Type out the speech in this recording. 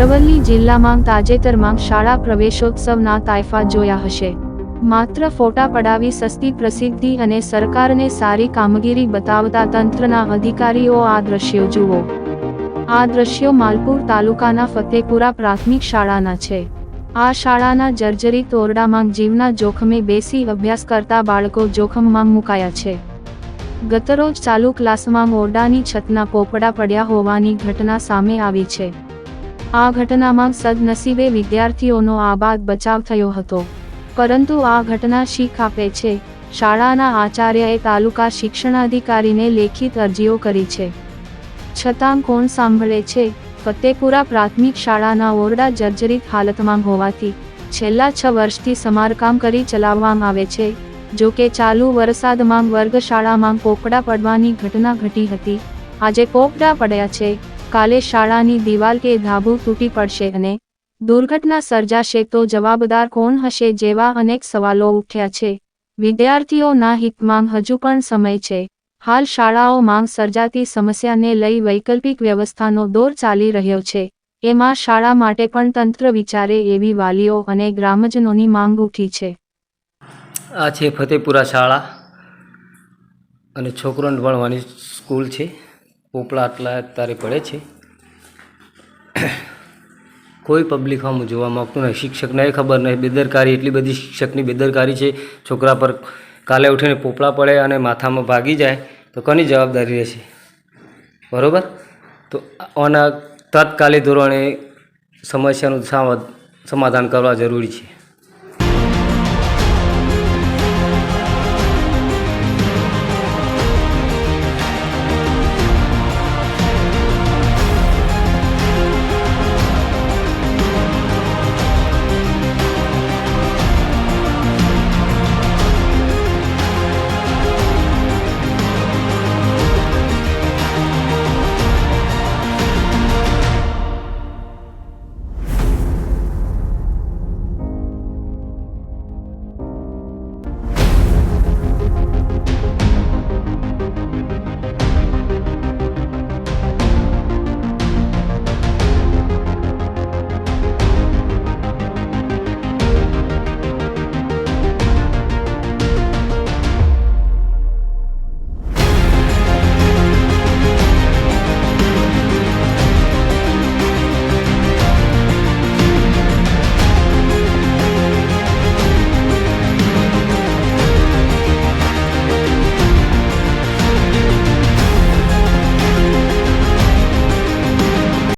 અરવલ્લી જિલ્લામાં તાજેતરમાં શાળા પ્રવેશોત્સવના તાયફા જોયા હશે. માત્ર ફોટા પડાવી સસ્તી પ્રસિદ્ધિ અને સરકારને સારી કામગીરી બતાવતા તંત્રના અધિકારીઓ આ દ્રશ્યો જુઓ. આ દ્રશ્યો માલપુર તાલુકાના ફતેપુરા પ્રાથમિક શાળાના છે. આ શાળાના જર્જરિત ઓરડામાં જીવના જોખમે બેસી અભ્યાસ કરતા બાળકો જોખમમાં મુકાયા છે. ગતરોજ ચાલુ ક્લાસમાં ઓરડાની છતના પોપડા પડ્યા હોવાની ઘટના સામે આવી છે. આ ઘટનામાં સદનસીબે વિદ્યાર્થીઓનો આબાદ બચાવ થયો હતો. પરંતુ આ ઘટના શીખ આપે છે. શાળાના આચાર્યએ તાલુકા શિક્ષણાધિકારીને લેખિત અરજીઓ કરી છે. છતાં કોણ સાંભળે છે? ફતેપુરા પ્રાથમિક શાળાના ઓરડા જર્જરિત હાલતમાં હોવાથી છેલ્લા છ વર્ષથી સમારકામ કરી ચલાવવામાં આવે છે. જો કે ચાલુ વરસાદમાં વર્ગશાળામાં પોપડા પડવાની ઘટના ઘટી હતી. આજે પોપડા પડ્યા છે. કાલે શાળાની દિવાલ કે ધાબુ તૂટી પડશે અને દુર્ઘટના સર્જાશે તો જવાબદાર કોણ હશે જેવા અનેક સવાલો ઉઠ્યા છે. વિદ્યાર્થીઓના હિતમાં હજુ પણ સમય છે. હાલ શાળાઓમાં સર્જાતી સમસ્યાને લઈ વૈકલ્પિક વ્યવસ્થાનો દોર ચાલી રહ્યો છે. એમાં શાળા માટે પણ તંત્ર વિચારે એવી વાલીઓ અને ગ્રામજનોની માંગ ઉઠી છે. આ છે ફતેપુરા શાળા અને છોકરોને ભણવાની સ્કૂલ છે. પોપડા આટલા અત્યારે પડે છે? કોઈ પબ્લિક આમ જોવા માગતું નહીં. શિક્ષકને ખબર નહીં. બેદરકારી, એટલી બધી શિક્ષકની બેદરકારી છે. છોકરા પર કાલે ઉઠીને પોપળા પડે અને માથામાં ભાગી જાય તો કોની જવાબદારી રહેશે? બરાબર? તો આના તાત્કાલિક ધોરણે સમસ્યાનું સમાધાન કરવા જરૂરી છે.